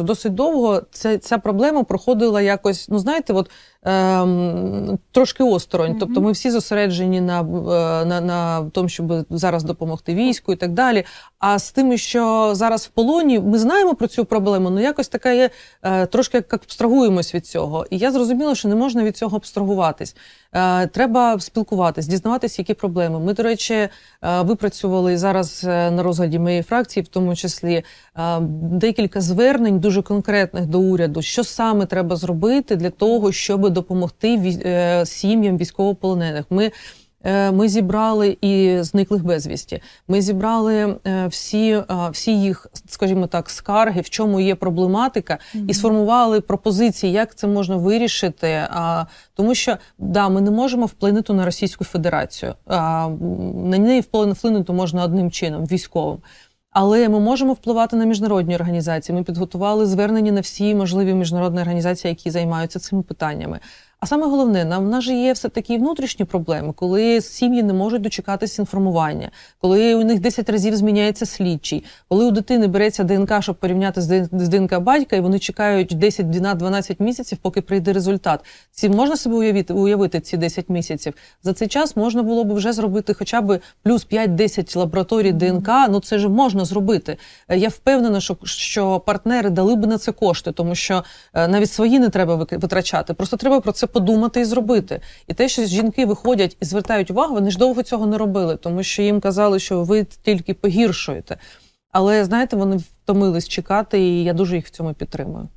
Досить довго ця, ця проблема проходила якось, ну знаєте, от ем, трошки осторонь. Мгм. Тобто ми всі зосереджені на, е, на, на тому, щоб зараз допомогти війську і так далі. А з тими, що зараз в полоні, ми знаємо про цю проблему, але якось така є е, трошки як абстрагуємось від цього. І я зрозуміла, що не можна від цього абстрагуватись. Е, треба спілкуватись, дізнаватись, які проблеми. Ми, до речі, е, випрацювали зараз е, на розгляді моєї фракції, в тому числі е, декілька звернень дуже конкретних до уряду, що саме треба зробити для того, щоб допомогти е, сім'ям військовополонених. Ми е, ми зібрали і зниклих безвісті. Ми зібрали е, всі, всі їх, скажімо так, скарги, в чому є проблематика, і сформували пропозиції, як це можна вирішити. А, тому що да, ми не можемо вплинути на Російську Федерацію. А, на неї вплин- вплинути можна одним чином військовим. Але ми можемо впливати на міжнародні організації. Ми підготували звернення на всі можливі міжнародні організації, які займаються цими питаннями. А саме головне, нам в нас же є все такі внутрішні проблеми, коли сім'ї не можуть дочекатися інформування, коли у них 10 разів зміняється слідчий, коли у дитини береться ДНК, щоб порівняти з ДНК батька, і вони чекають 10-12 місяців, поки прийде результат. Ці можна собі уявити, уявити ці 10 місяців. За цей час можна було б вже зробити хоча б плюс 5-10 лабораторій ДНК. Ну це ж можна зробити. Е, Я впевнена, що, що партнери дали б на це кошти, тому що е, навіть свої не треба витрачати. Просто треба про це подумати і зробити. І те, що жінки виходять і звертають увагу, вони ж довго цього не робили, тому що їм казали, що ви тільки погіршуєте. Але знаєте, вони втомились чекати, і я дуже їх в цьому підтримую.